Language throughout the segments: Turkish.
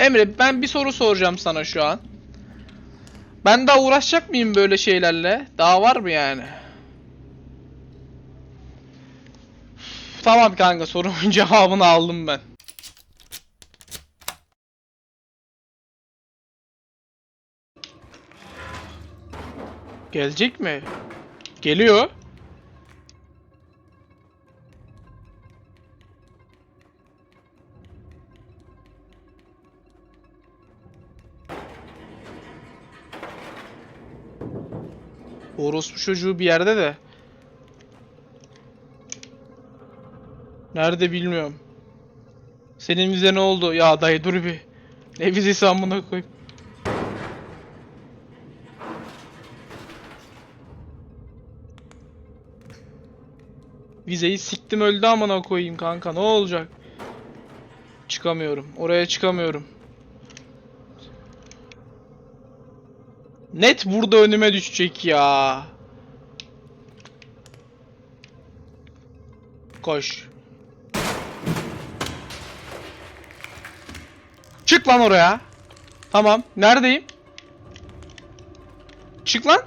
Emre ben bir soru soracağım sana şu an. Ben daha uğraşacak mıyım böyle şeylerle? Daha var mı yani? Tamam kanka sorumun cevabını aldım ben. Gelecek mi? Geliyor. Orospu çocuğu bir yerde de. Nerede bilmiyorum. Senin vize ne oldu? Ya dayı dur bir. Ne vizesi amına koyayım. Vizeyi siktim öldü amına koyayım kanka ne olacak? Çıkamıyorum. Oraya çıkamıyorum. Net burada önüme düşecek ya. Koş. Çık lan oraya. Tamam. Neredeyim? Çık lan.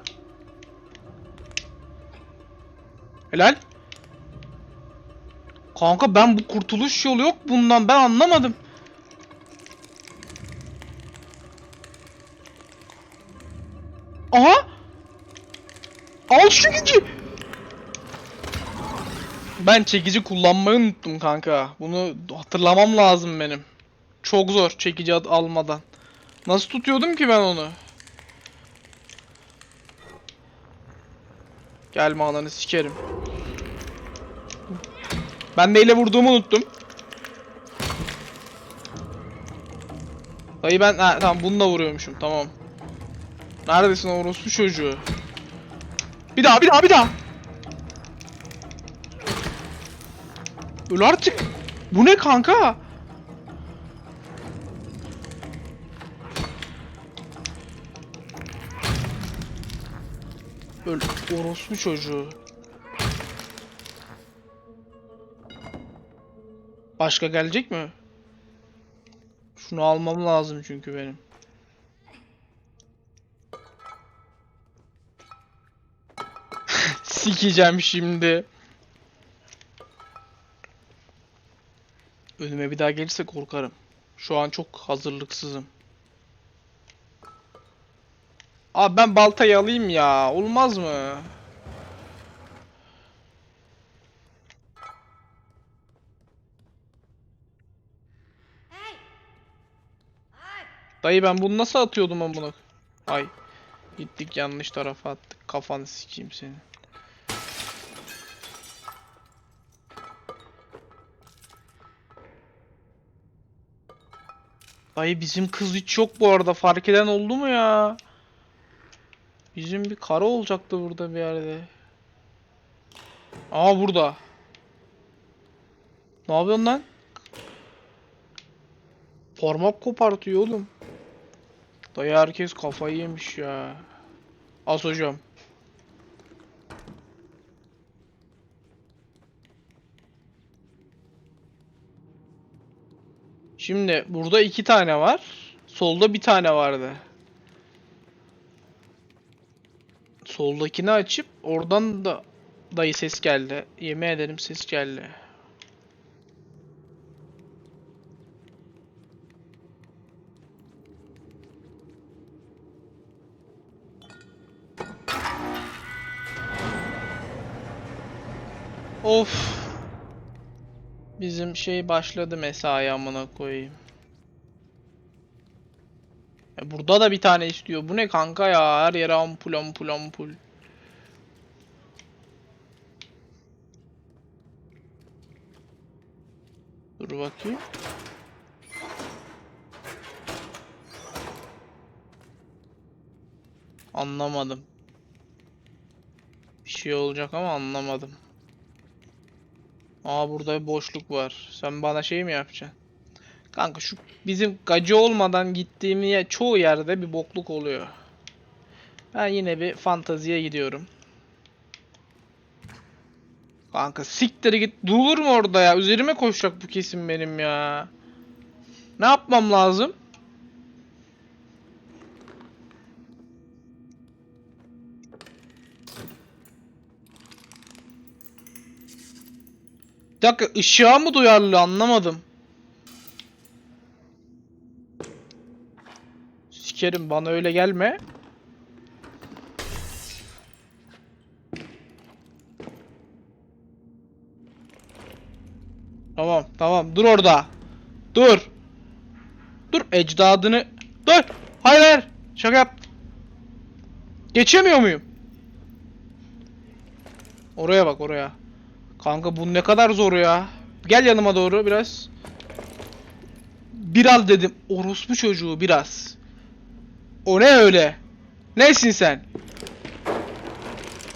Helal. Kanka ben bu kurtuluş yolu yok bundan ben anlamadım. Aha! Al şu çekici! Ben çekici kullanmayı unuttum kanka. Bunu hatırlamam lazım benim. Çok zor çekici ad- almadan. Nasıl tutuyordum ki ben onu? Gelme ananı sikerim. Ben neyle vurduğumu unuttum. Dayı ben ha, tamam bununla vuruyormuşum tamam. Neredesin orospu çocuğu? Bir daha bir daha bir daha. Öl artık. Bu ne kanka? Öl orospu çocuğu. Başka gelecek mi? Şunu almam lazım çünkü benim. Sikeceğim şimdi. Önüme bir daha gelirse korkarım. Şu an çok hazırlıksızım. Abi ben baltayı alayım ya. Olmaz mı? Dayı ben bunu nasıl atıyordum bunu? Ay. Gittik yanlış tarafa attık. Kafanı sikeyim senin. Dayı bizim kız hiç yok bu arada. Fark eden oldu mu ya? Bizim bir karı olacaktı burada bir yerde. Aa burada. Ne yapıyorsun lan? Parmak kopartıyor oğlum. Dayı herkes kafayı yemiş ya. Az hocam. Şimdi burada iki tane var. Solda bir tane vardı. Soldakini açıp oradan da dayı ses geldi. Yemin ederim ses geldi. Of. Bizim şey başladı mesai amına koyayım. E burada da bir tane istiyor. Bu ne kanka ya? Her yere ampul ampul ampul. Dur bakayım. Anlamadım. Bir şey olacak ama anlamadım. Aa burada bir boşluk var. Sen bana şey mi yapacaksın? Kanka şu bizim gacı olmadan gittiğim yer, çoğu yerde bir bokluk oluyor. Ben yine bir fantaziye gidiyorum. Kanka siktir git. Durur mu orada ya? Üzerime koşacak bu kesim benim ya. Ne yapmam lazım? Dakika ışığa mı duyarlı anlamadım. Sikerim bana öyle gelme. Tamam tamam dur orada. Dur. Dur ecdadını. Dur. Hayır hayır. Şaka yap. Geçemiyor muyum? Oraya bak oraya. Kanka bu ne kadar zor ya. Gel yanıma doğru biraz. Biraz dedim. Orospu çocuğu biraz. O ne öyle? Nesin sen?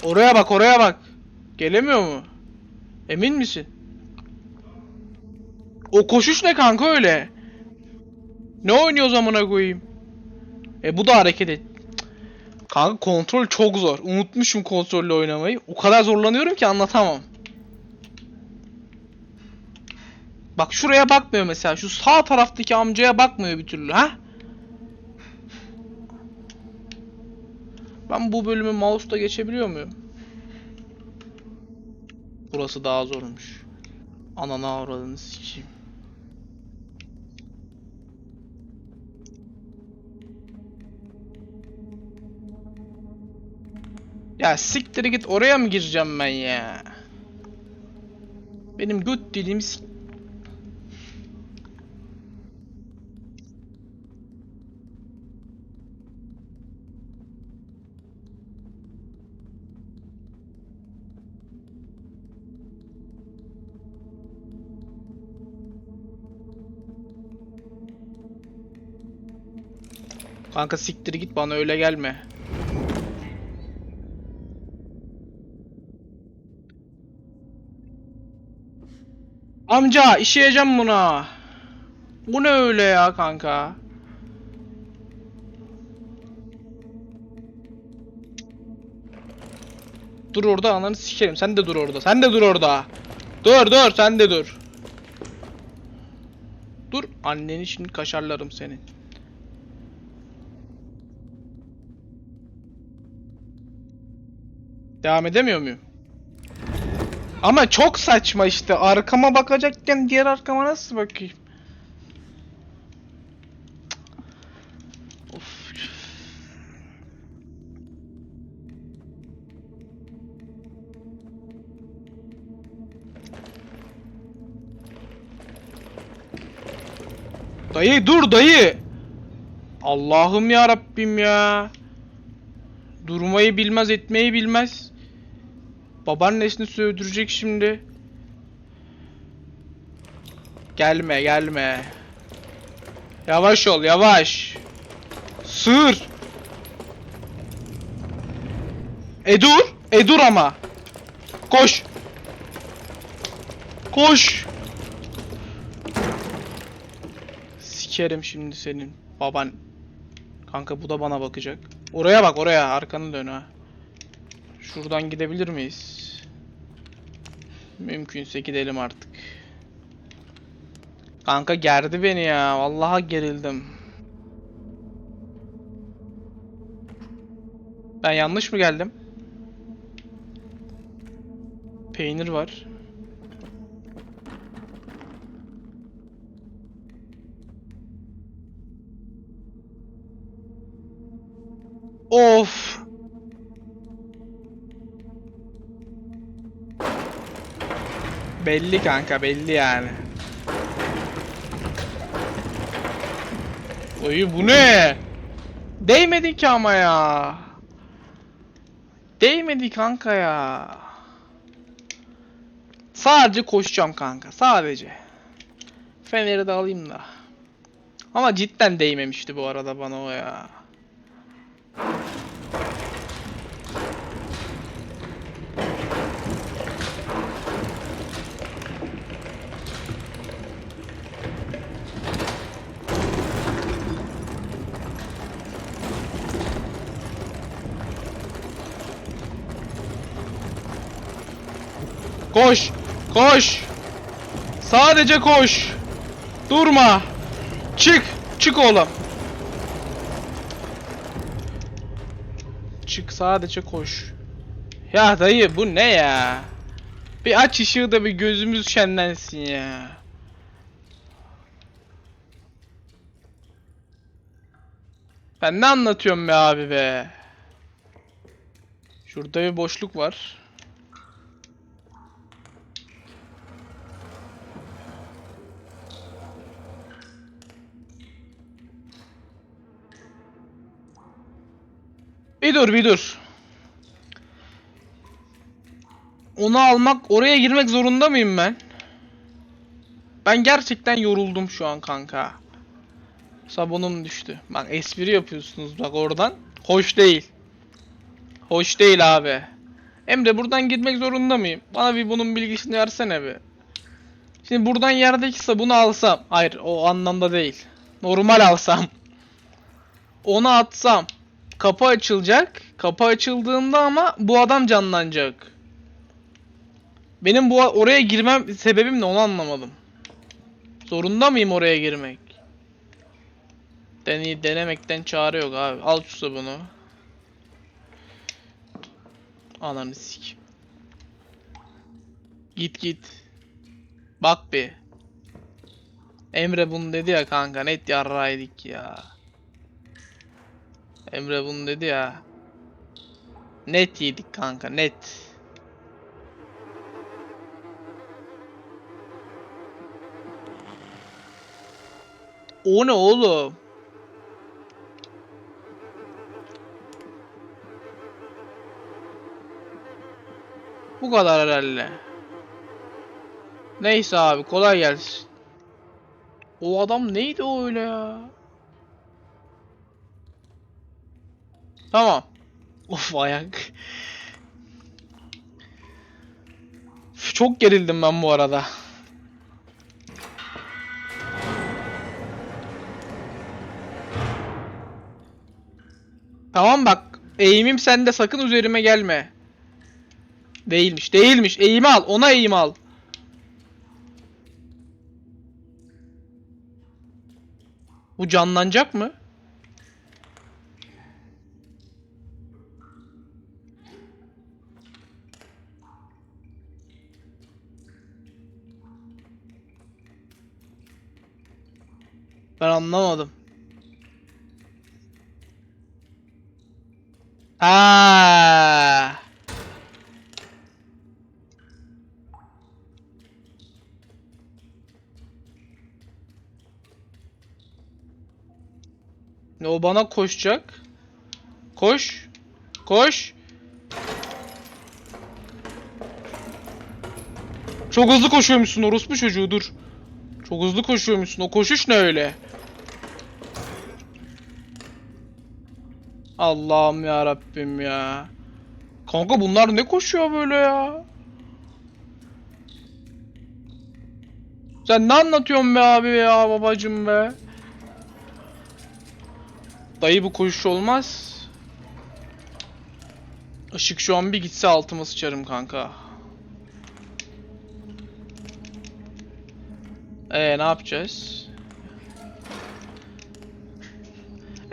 Oraya bak oraya bak. Gelemiyor mu? Emin misin? O koşuş ne kanka öyle? Ne oynuyor zamana koyayım? E bu da hareket et. Kanka kontrol çok zor. Unutmuşum kontrolle oynamayı. O kadar zorlanıyorum ki anlatamam. Bak şuraya bakmıyor mesela. Şu sağ taraftaki amcaya bakmıyor bir türlü ha? Ben bu bölümü mouse'da geçebiliyor muyum? Burası daha zormuş. Anana avradını sikeyim. Ya siktir git oraya mı gireceğim ben ya? Benim göt dilim sik... Kanka siktir git bana öyle gelme. Amca işeyeceğim buna. Bu ne öyle ya kanka? Dur orada ananı sikerim. Sen de dur orada. Sen de dur orada. Dur dur sen de dur. Dur anneni şimdi kaşarlarım senin. Devam edemiyor muyum? Ama çok saçma işte. Arkama bakacakken diğer arkama nasıl bakayım? Of. Dayı dur dayı. Allah'ım ya Rabbim ya. Durmayı bilmez, etmeyi bilmez. Babaannesini sövdürecek şimdi. Gelme, gelme. Yavaş ol, yavaş. Sığır. E dur. E dur ama. Koş. Koş. Sikerim şimdi senin baban. Kanka bu da bana bakacak. Oraya bak oraya arkanı dön ha. Şuradan gidebilir miyiz? Mümkünse gidelim artık. Kanka gerdi beni ya. Vallahi gerildim. Ben yanlış mı geldim? Peynir var. Of. Belli kanka belli yani. Oy bu ne? Değmedi ki ama ya. Değmedi kanka ya. Sadece koşacağım kanka sadece. Feneri de alayım da. Ama cidden değmemişti bu arada bana o ya. Koş! Koş! Sadece koş! Durma! Çık! Çık oğlum! Çık sadece koş. Ya dayı bu ne ya? Bir aç ışığı da bir gözümüz şenlensin ya. Ben ne anlatıyorum be abi be. Şurada bir boşluk var. Bir dur bir dur. Onu almak, oraya girmek zorunda mıyım ben? Ben gerçekten yoruldum şu an kanka. Sabunum düştü. Bak espri yapıyorsunuz bak oradan. Hoş değil. Hoş değil abi. Emre buradan gitmek zorunda mıyım? Bana bir bunun bilgisini versene bir. Şimdi buradan yerdeki sabunu alsam. Hayır o anlamda değil. Normal alsam. Onu atsam. Kapı açılacak. Kapı açıldığında ama bu adam canlanacak. Benim bu oraya girmem sebebim ne onu anlamadım. Zorunda mıyım oraya girmek? Deney, denemekten çare yok abi. Al şu sabunu. Ananı sik. Git git. Bak bir. Emre bunu dedi ya kanka net yarraydık ya. Emre bunu dedi ya. Net yedik kanka net. O ne oğlum? Bu kadar herhalde. Neyse abi kolay gelsin. O adam neydi o öyle ya? Tamam. Of ayak. Çok gerildim ben bu arada. Tamam bak. Eğimim sende sakın üzerime gelme. Değilmiş. Değilmiş. Eğimi al. Ona eğim al. Bu canlanacak mı? Ben anlamadım. Ha. Ne o bana koşacak? Koş. Koş. Çok hızlı koşuyormuşsun orospu çocuğu dur. Çok hızlı koşuyormuşsun. O koşuş ne öyle? Allah'ım ya Rabbim ya. Kanka bunlar ne koşuyor böyle ya? Sen ne anlatıyorsun be abi ya babacım be? Dayı bu koşuş olmaz. Işık şu an bir gitse altıma sıçarım kanka. Ee ne yapacağız?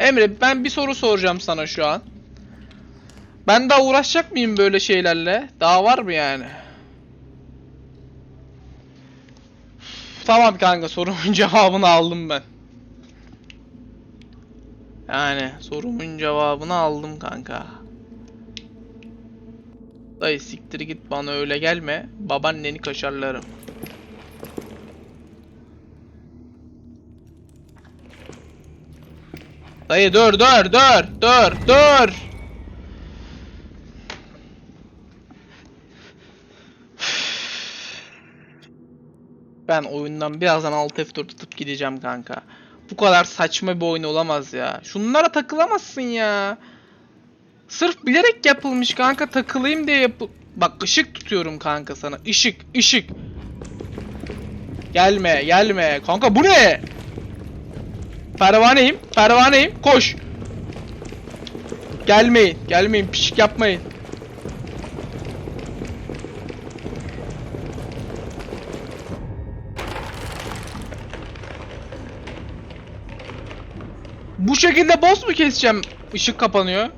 Emre ben bir soru soracağım sana şu an. Ben daha uğraşacak mıyım böyle şeylerle? Daha var mı yani? Tamam kanka sorumun cevabını aldım ben. Yani sorumun cevabını aldım kanka. Dayı siktir git bana öyle gelme. Babaanneni kaşarlarım. Dayı dur dur dur dur dur. Ben oyundan birazdan alt F4 tutup gideceğim kanka. Bu kadar saçma bir oyun olamaz ya. Şunlara takılamazsın ya. Sırf bilerek yapılmış kanka takılayım diye yapı... Bak ışık tutuyorum kanka sana. Işık, ışık. Gelme, gelme. Kanka bu ne? Pervaneyim, pervaneyim. Koş. Gelmeyin, gelmeyin. Pişik yapmayın. Bu şekilde boss mu keseceğim? Işık kapanıyor.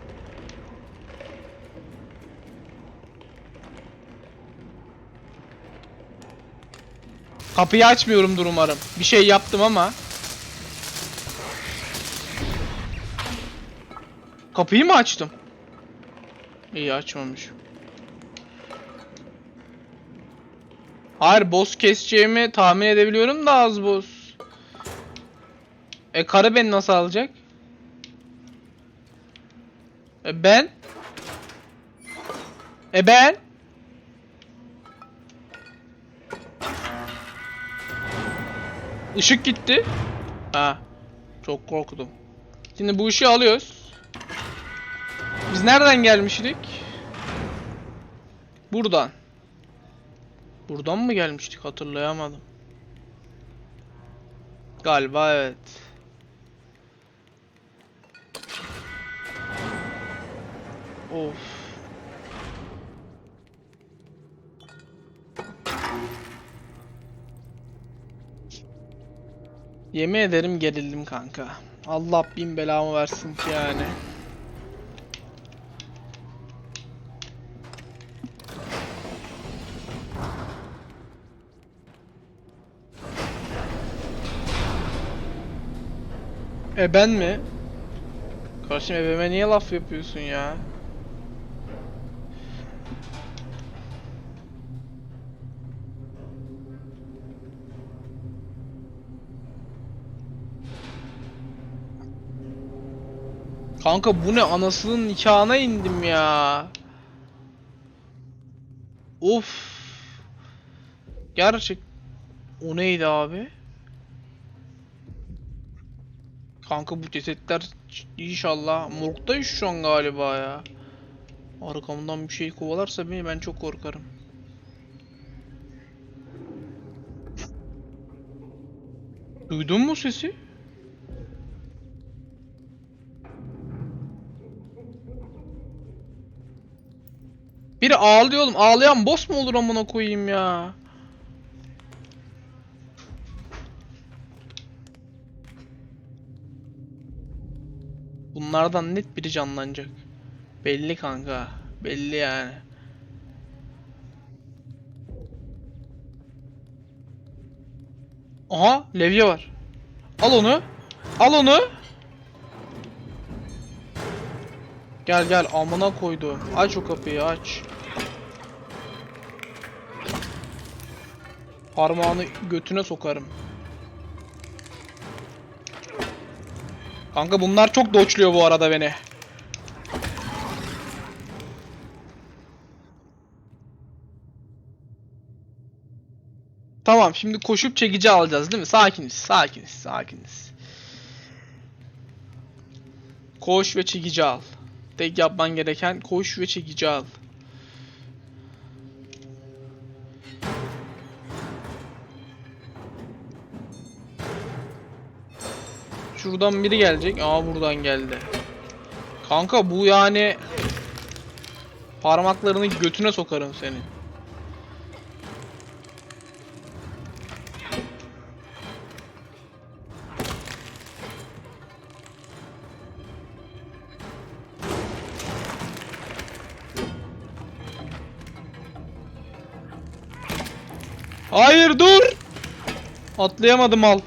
Kapıyı açmıyorumdur umarım. Bir şey yaptım ama. Kapıyı mı açtım? İyi açmamışım. Hayır boss keseceğimi tahmin edebiliyorum da az boss. E karı beni nasıl alacak? E ben? E ben? Işık gitti. Ha. Çok korktum. Şimdi bu ışığı alıyoruz. Biz nereden gelmiştik? Buradan. Buradan mı gelmiştik hatırlayamadım. Galiba evet. Of. Yemin ederim gerildim kanka. Allah bin belamı versin ki yani. E ben mi? Kardeşim ebeme niye laf yapıyorsun ya? Kanka bu ne anasının nikahına indim ya. Of. Gerçek. O neydi abi? Kanka bu cesetler inşallah morgdayız şu an galiba ya. Arkamdan bir şey kovalarsa beni ben çok korkarım. Duydun mu sesi? Biri ağlıyor oğlum. Ağlayan boss mu olur amına koyayım ya? Bunlardan net biri canlanacak. Belli kanka. Belli yani. Aha levye var. Al onu. Al onu. Gel gel amına koydum. Aç o kapıyı aç. Parmağını götüne sokarım. Kanka bunlar çok doçluyor bu arada beni. Tamam şimdi koşup çekici alacağız değil mi? Sakiniz, sakiniz, sakiniz. Koş ve çekici al. Tek yapman gereken koş ve çekici al. Şuradan biri gelecek. Aa buradan geldi. Kanka bu yani parmaklarını götüne sokarım senin. Hayır dur. Atlayamadım al.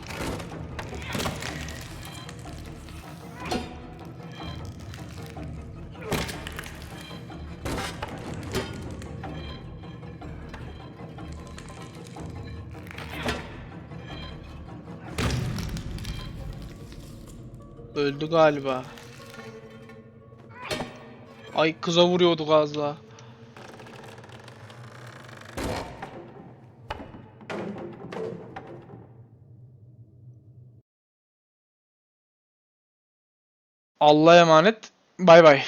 Öldü galiba. Ay kıza vuruyorduk az daha. Allah'a emanet. Bay bay.